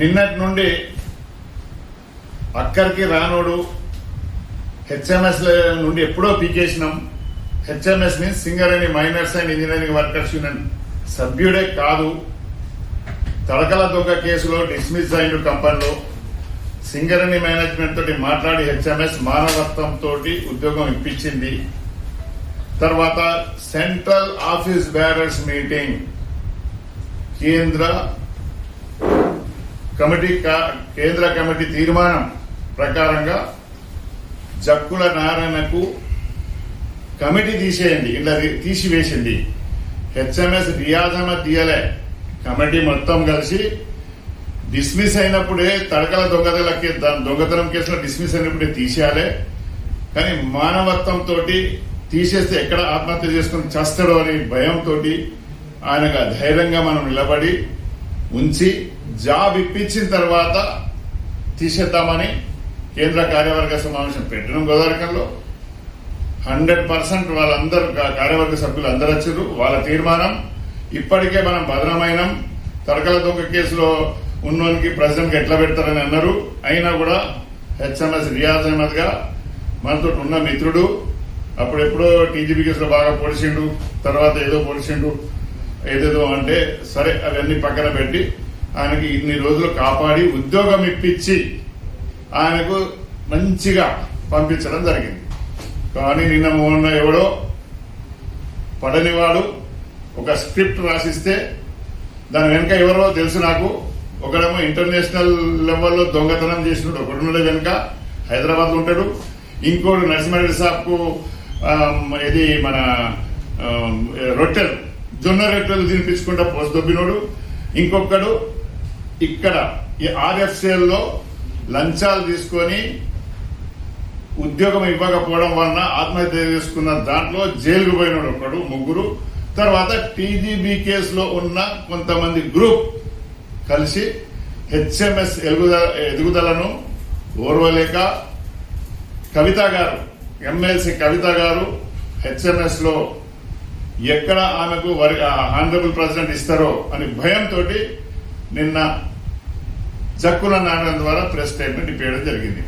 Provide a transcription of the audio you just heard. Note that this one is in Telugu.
నిన్నటి నుండి అక్కడికి రానోడు హెచ్ఎంఎస్ నుండి ఎప్పుడో పీకేసినాం. హెచ్ఎంఎస్ని Singareni miners and engineering workers union సభ్యుడే కాదు. తడకల దొంగ కేసులో డిస్మిస్ అయిన కంపెనీలో సింగరేణి మేనేజ్మెంట్ తోటి మాట్లాడి హెచ్ఎంఎస్ మానవత్వం తోటి ఉద్యోగం ఇప్పించింది. తర్వాత సెంట్రల్ ఆఫీస్ బ్యారర్స్ మీటింగ్ కేంద్ర కమిటీ కా- కేంద్ర కమిటీ తీర్మానం ప్రకారంగా జక్కుల నారాయణకు కమిటీ తీసేయండి ఇలా తీసివేసింది. హెచ్ఎంఎస్ రియాజ్ అహ్మద్ తీయలే. కమిటీ మొత్తం కలిసి డిస్మిస్ అయినప్పుడే తడకల దొంగతల దొంగతనం కేసులో డిస్మిస్ అయినప్పుడే తీసేయాలి. కానీ మానవత్వంతో తీసేస్తే ఎక్కడ ఆత్మహత్య చేసుకుని చస్తాడో అనే భయంతో ఆయనగా ధైర్యంగా మనం నిలబడి ఉంచి జాబ్ ఇప్పించిన తర్వాత తీసేద్దామని కేంద్ర కార్యవర్గ సమావేశం పెట్టడం గోదావరికంలో. హండ్రెడ్ పర్సెంట్ వాళ్ళందరూ కార్యవర్గ సభ్యులు అందరూ వచ్చారు వాళ్ళ తీర్మానం ఇప్పటికే మనం భద్రమైనం. తడకల దొంగ కేసులో ఉన్నోనికి ప్రెసిడెంట్ ఎట్లా పెడతారని అన్నారు. అయినా కూడా హెచ్ఎంఎస్ రియాజ్ అహ్మద్గా మనతో ఉన్న మిత్రుడు అప్పుడు ఎప్పుడో టీజీపీ కేసులో బాగా పొడిచిండు తర్వాత ఏదో పొడిచిండు ఏదేదో అంటే సరే అవన్నీ పక్కన పెట్టి ఆయనకి ఇన్ని రోజులు కాపాడి ఉద్యోగం ఇప్పించి ఆయనకు మంచిగా పంపించడం జరిగింది. కానీ నిన్న మొన్న ఎవడో పడనివాడు ఒక స్క్రిప్ట్ రాసిస్తే దాని వెనుక ఎవరో తెలుసు నాకు. ఒకడేమో ఇంటర్నేషనల్ లెవెల్లో దొంగతనం చేసినాడు ఒకడున్నాడు వెనుక హైదరాబాద్ ఉంటాడు. ఇంకోడు నరసింహారెడ్డి సాబ్కు ఇది మన రొట్టెలు జొన్న రొట్టెలు తినిపించుకుంటా పోసదొబ్బినోడు ఇంకొకడు ఇక్కడ ఈ RFCL లంచాలు తీసుకొని ఉద్యోగం ఇవ్వకపోవడం వలన ఆత్మహత్య చేసుకున్న దాంట్లో జైలుకు పోయిన ఒకడు ముగ్గురు. తర్వాత టీజీబీ కేసులో ఉన్న కొంతమంది గ్రూప్ కలిసి హెచ్ఎంఎస్ ఎదుగుదల ఎదుగుదలను ఓర్వలేక కవిత గారు ఎమ్మెల్సీ కవిత గారు హెచ్ఎంఎస్లో ఎక్కడ ఆమెకు వరి ఆనరబుల్ ప్రెసిడెంట్ ఇస్తారో అని భయంతో నిన్న జక్కుల నారాయణ ద్వారా ప్రెస్ స్టేట్మెంట్ ఇప్పించడం జరిగింది.